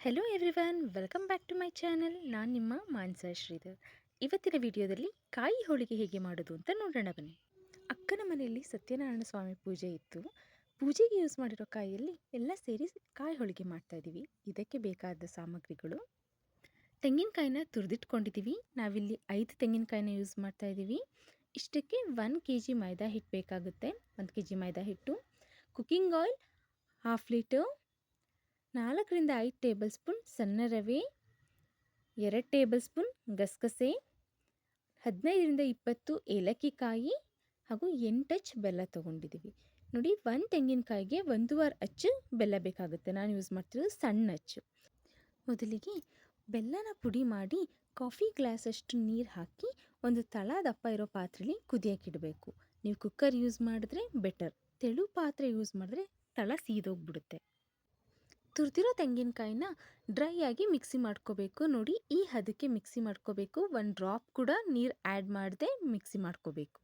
Hello everyone welcome back to my channel ನಾನು ನಿಮ್ಮ ಮಾನ್ಸಾ ಶ್ರೀಧರ್. ಇವತ್ತಿನ ವಿಡಿಯೋದಲ್ಲಿ ಕಾಯಿ ಹೋಳಿಗೆ ಹೇಗೆ ಮಾಡೋದು ಅಂತ ನೋಡೋಣ ಬನ್ನಿ. ಅಕ್ಕನ ಮನೆಯಲ್ಲಿ ಸತ್ಯನಾರಾಯಣ ಸ್ವಾಮಿ ಪೂಜೆ ಇತ್ತು. ಪೂಜೆಗೆ ಯೂಸ್ ಮಾಡಿರೋ ಕಾಯಿಯಲ್ಲಿ ಎಲ್ಲ ಸೇರಿ ಕಾಯಿ ಹೋಳಿಗೆ ಮಾಡ್ತಾ ಇದ್ದೀವಿ. ಇದಕ್ಕೆ ಬೇಕಾದ ಸಾಮಗ್ರಿಗಳು. ತೆಂಗಿನಕಾಯಿನ ತುರಿದಿಟ್ಕೊಂಡಿದ್ದೀವಿ. ನಾವಿಲ್ಲಿ ಐದು ತೆಂಗಿನಕಾಯಿನ ಯೂಸ್ ಮಾಡ್ತಾ ಇದ್ದೀವಿ. ಇಷ್ಟಕ್ಕೆ ಒನ್ ಕೆ ಜಿ ಮೈದಾ ಹಿಟ್ಟು ಬೇಕಾಗುತ್ತೆ. ಒಂದು ಕೆ ಜಿ ಮೈದಾ ಹಿಟ್ಟು ಕುಕ್ಕಿಂಗ್ ಆಯಿಲ್ ಹಾಫ್ ಲೀಟರ್ ನಾಲ್ಕರಿಂದ ಐದು ಟೇಬಲ್ ಸ್ಪೂನ್ ಸಣ್ಣ ರವೆ, ಎರಡು ಟೇಬಲ್ ಸ್ಪೂನ್ ಗಸಗಸೆ, ಹದಿನೈದರಿಂದ ಇಪ್ಪತ್ತು ಏಲಕ್ಕಿ ಕಾಯಿ ಹಾಗೂ ಎಂಟು ಬೆಲ್ಲ ತೊಗೊಂಡಿದ್ದೀವಿ. ನೋಡಿ, ಒಂದು ತೆಂಗಿನಕಾಯಿಗೆ ಒಂದೂವರೆ ಅಚ್ಚು ಬೆಲ್ಲ ಬೇಕಾಗುತ್ತೆ. ನಾನು ಯೂಸ್ ಮಾಡ್ತಿರೋದು ಸಣ್ಣ ಅಚ್ಚು. ಮೊದಲಿಗೆ ಬೆಲ್ಲನ ಪುಡಿ ಮಾಡಿ ಕಾಫಿ ಗ್ಲಾಸಷ್ಟು ನೀರು ಹಾಕಿ ಒಂದು ತಳ ದಪ್ಪ ಇರೋ ಪಾತ್ರೆಲಿ ಕುದಿಯೋಕ್ಕಿಡಬೇಕು ನೀವು ಕುಕ್ಕರ್ ಯೂಸ್ ಮಾಡಿದ್ರೆ ಬೆಟರ್ ತೆಳು ಪಾತ್ರೆ ಯೂಸ್ ಮಾಡಿದ್ರೆ ತಳ ಸೀದೋಗ್ಬಿಡುತ್ತೆ. ತುರಿದಿರೋ ತೆಂಗಿನಕಾಯಿನ ಡ್ರೈ ಆಗಿ ಮಿಕ್ಸಿ ಮಾಡ್ಕೋಬೇಕು. ನೋಡಿ, ಈ ಹದಕ್ಕೆ ಮಿಕ್ಸಿ ಮಾಡ್ಕೋಬೇಕು. ಒಂದು ಡ್ರಾಪ್ ಕೂಡ ನೀರು ಆ್ಯಡ್ ಮಾಡದೆ ಮಿಕ್ಸಿ ಮಾಡ್ಕೋಬೇಕು.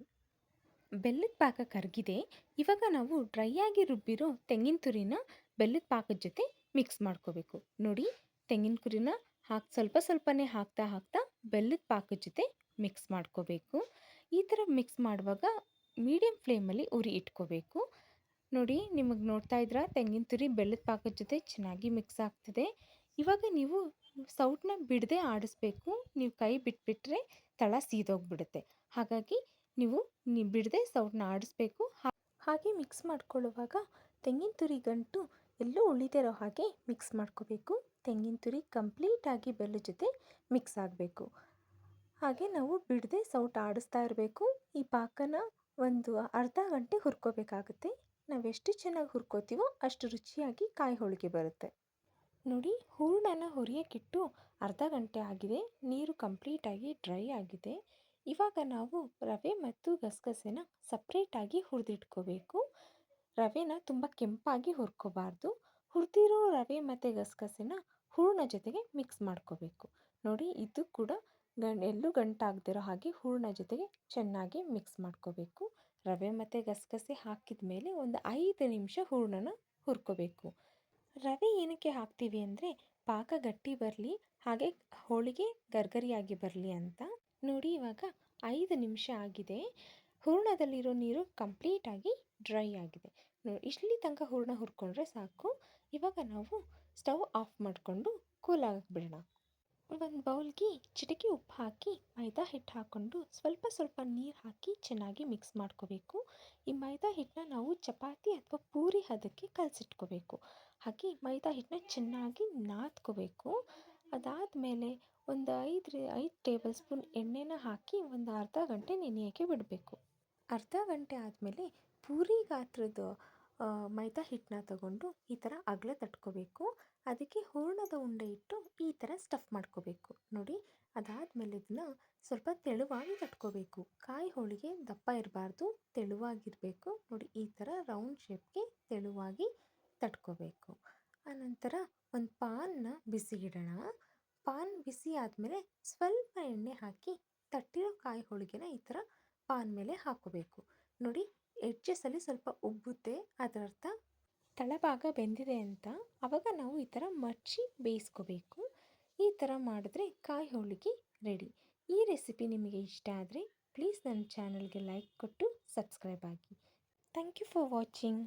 ಬೆಲ್ಲದ ಪಾಕ ಕರಗಿದೆ. ಇವಾಗ ನಾವು ಡ್ರೈ ಆಗಿ ರುಬ್ಬಿರೋ ತೆಂಗಿನ ತುರಿನ ಬೆಲ್ಲದ ಪಾಕದ ಜೊತೆ ಮಿಕ್ಸ್ ಮಾಡ್ಕೋಬೇಕು. ನೋಡಿ, ತೆಂಗಿನ ತುರಿನ ಹಾಕಿ, ಸ್ವಲ್ಪ ಸ್ವಲ್ಪನೇ ಹಾಕ್ತಾ ಹಾಕ್ತಾ ಬೆಲ್ಲದ ಪಾಕದ ಜೊತೆ ಮಿಕ್ಸ್ ಮಾಡ್ಕೋಬೇಕು. ಈ ಥರ ಮಿಕ್ಸ್ ಮಾಡುವಾಗ ಮೀಡಿಯಮ್ ಫ್ಲೇಮಲ್ಲಿ ಉರಿ ಇಟ್ಕೋಬೇಕು. ನೋಡಿ ನಿಮಗೆ ನೋಡ್ತಾ ಇದ್ರ, ತೆಂಗಿನ ತುರಿ ಬೆಲ್ಲದ ಪಾಕದ ಜೊತೆ ಚೆನ್ನಾಗಿ ಮಿಕ್ಸ್ ಆಗ್ತಿದೆ. ಇವಾಗ ನೀವು ಸೌಟನ್ನ ಬಿಡದೆ ಆಡಿಸ್ಬೇಕು. ನೀವು ಕೈ ಬಿಟ್ಬಿಟ್ರೆ ತಳ ಸೀದೋಗ್ಬಿಡುತ್ತೆ. ಹಾಗಾಗಿ ನೀವು ಬಿಡದೆ ಸೌಟನ್ನ ಆಡಿಸ್ಬೇಕು. ಹಾಗೆ ಮಿಕ್ಸ್ ಮಾಡ್ಕೊಳ್ಳುವಾಗ ತೆಂಗಿನ ತುರಿ ಗಂಟು ಎಲ್ಲೂ ಉಳಿದಿರೋ ಹಾಗೆ ಮಿಕ್ಸ್ ಮಾಡ್ಕೋಬೇಕು. ತೆಂಗಿನ ತುರಿ ಕಂಪ್ಲೀಟಾಗಿ ಬೆಲ್ಲದ ಜೊತೆ ಮಿಕ್ಸ್ ಆಗಬೇಕು. ಹಾಗೆ ನಾವು ಬಿಡದೆ ಸೌಟ್ ಆಡಿಸ್ತಾ ಇರಬೇಕು. ಈ ಪಾಕನ ಒಂದು ಅರ್ಧ ಗಂಟೆ ಹುರ್ಕೋಬೇಕಾಗುತ್ತೆ. ನಾವೆಷ್ಟು ಚೆನ್ನಾಗಿ ಹುರ್ಕೋತೀವೋ ಅಷ್ಟು ರುಚಿಯಾಗಿ ಕಾಯಿ ಹೋಳಿಗೆ ಬರುತ್ತೆ. ನೋಡಿ, ಹೂರಣನ ಹುರಿಯೋಕ್ಕಿಟ್ಟು ಅರ್ಧ ಗಂಟೆ ಆಗಿದೆ. ನೀರು ಕಂಪ್ಲೀಟಾಗಿ ಡ್ರೈ ಆಗಿದೆ. ಇವಾಗ ನಾವು ರವೆ ಮತ್ತು ಗಸಗಸೆನ ಸಪ್ರೇಟಾಗಿ ಹುರಿದಿಟ್ಕೋಬೇಕು. ರವೆನ ತುಂಬ ಕೆಂಪಾಗಿ ಹುರ್ಕೋಬಾರ್ದು. ಹುರಿದಿರೋ ರವೆ ಮತ್ತು ಗಸಗಸೆನ ಹೂರಣ ಜೊತೆಗೆ ಮಿಕ್ಸ್ ಮಾಡ್ಕೋಬೇಕು. ನೋಡಿ, ಇದು ಕೂಡ ಗಂ ಎಲ್ಲೂ ಗಂಟಾಗದಿರೋ ಹಾಗೆ ಹೂರಣ ಜೊತೆಗೆ ಚೆನ್ನಾಗಿ ಮಿಕ್ಸ್ ಮಾಡ್ಕೋಬೇಕು. ರವೆ ಮತ್ತು ಗಸಗಸೆ ಹಾಕಿದ ಮೇಲೆ ಒಂದು ಐದು ನಿಮಿಷ ಹೂರ್ಣನ ಹುರ್ಕೋಬೇಕು. ರವೆ ಏನಕ್ಕೆ ಹಾಕ್ತೀವಿ ಅಂದರೆ ಪಾಕ ಗಟ್ಟಿ ಬರಲಿ, ಹಾಗೆ ಹೋಳಿಗೆ ಗರ್ಗರಿಯಾಗಿ ಬರಲಿ ಅಂತ. ನೋಡಿ ಇವಾಗ ಐದು ನಿಮಿಷ ಆಗಿದೆ. ಹೂರ್ಣದಲ್ಲಿರೋ ನೀರು ಕಂಪ್ಲೀಟಾಗಿ ಡ್ರೈ ಆಗಿದೆ. ನೋಡಿ ಇಷ್ಟಲಿ ತನಕ ಹೂರಣ ಹುರ್ಕೊಂಡ್ರೆ ಸಾಕು. ಇವಾಗ ನಾವು ಸ್ಟವ್ ಆಫ್ ಮಾಡಿಕೊಂಡು ಕೂಲ್ ಬಿಡೋಣ. ಒಂದು ಬೌಲ್ಗೆ ಚಿಟಿಕೆ ಉಪ್ಪು ಹಾಕಿ ಮೈದಾ ಹಿಟ್ಟು ಹಾಕ್ಕೊಂಡು ಸ್ವಲ್ಪ ಸ್ವಲ್ಪ ನೀರು ಹಾಕಿ ಚೆನ್ನಾಗಿ ಮಿಕ್ಸ್ ಮಾಡ್ಕೋಬೇಕು. ಈ ಮೈದಾ ಹಿಟ್ಟನ್ನ ನಾವು ಚಪಾತಿ ಅಥವಾ ಪೂರಿ ಹದಕ್ಕೆ ಕಲಸಿಟ್ಕೋಬೇಕು. ಹಾಗೆ ಮೈದಾ ಹಿಟ್ಟನ್ನ ಚೆನ್ನಾಗಿ ನಾದ್ಕೋಬೇಕು. ಅದಾದಮೇಲೆ ಒಂದು ಐದು ಐದು ಟೇಬಲ್ ಸ್ಪೂನ್ ಎಣ್ಣೆನ ಹಾಕಿ ಒಂದು ಅರ್ಧ ಗಂಟೆ ನೆನೆಯೋಕ್ಕೆ ಬಿಡಬೇಕು. ಅರ್ಧ ಗಂಟೆ ಆದಮೇಲೆ ಪೂರಿ ಗಾತ್ರದ ಮೈದಾ ಹಿಟ್ಟನ್ನ ತಗೊಂಡು ಈ ಥರ ಅಗಲ ತಟ್ಕೋಬೇಕು. ಅದಕ್ಕೆ ಹೂರ್ಣದ ಉಂಡೆ ಇಟ್ಟು ಈ ಥರ ಸ್ಟಫ್ ಮಾಡ್ಕೋಬೇಕು. ನೋಡಿ, ಅದಾದಮೇಲೆ ಇದನ್ನ ಸ್ವಲ್ಪ ತೆಳುವಾಗಿ ತಟ್ಕೋಬೇಕು. ಕಾಯಿ ಹೋಳಿಗೆ ದಪ್ಪ ಇರಬಾರ್ದು, ತೆಳುವಾಗಿರಬೇಕು. ನೋಡಿ, ಈ ಥರ ರೌಂಡ್ ಶೇಪ್ಗೆ ತೆಳುವಾಗಿ ತಟ್ಕೋಬೇಕು. ಆನಂತರ ಒಂದು ಪಾನ್ನ ಬಿಸಿಗಿಡೋಣ. ಪಾನ್ ಬಿಸಿ ಆದಮೇಲೆ ಸ್ವಲ್ಪ ಎಣ್ಣೆ ಹಾಕಿ ತಟ್ಟಿರೋ ಕಾಯಿ ಹೋಳಿಗೆನ ಈ ಥರ ಪಾನ್ ಮೇಲೆ ಹಾಕೋಬೇಕು ನೋಡಿ ಎಡ್ಜಸ್ಸಲ್ಲಿ ಸ್ವಲ್ಪ ಉಬ್ಬುತ್ತೆ. ಅದರರ್ಥ ತಳಭಾಗ ಬೆಂದಿದೆ ಅಂತ ಆವಾಗ ನಾವು ಈ ಥರ ಮಚ್ಚಿ ಬೇಯಿಸ್ಕೋಬೇಕು. ಈ ಥರ ಮಾಡಿದ್ರೆ ಕಾಯಿ ಹೋಳಿಗೆ ರೆಡಿ ಈ ರೆಸಿಪಿ ನಿಮಗೆ ಇಷ್ಟ ಆದರೆ ಪ್ಲೀಸ್ ನನ್ನ ಚಾನಲ್ಗೆ ಲೈಕ್ ಕೊಟ್ಟು ಸಬ್ಸ್ಕ್ರೈಬ್ ಆಗಿ. Thank you for watching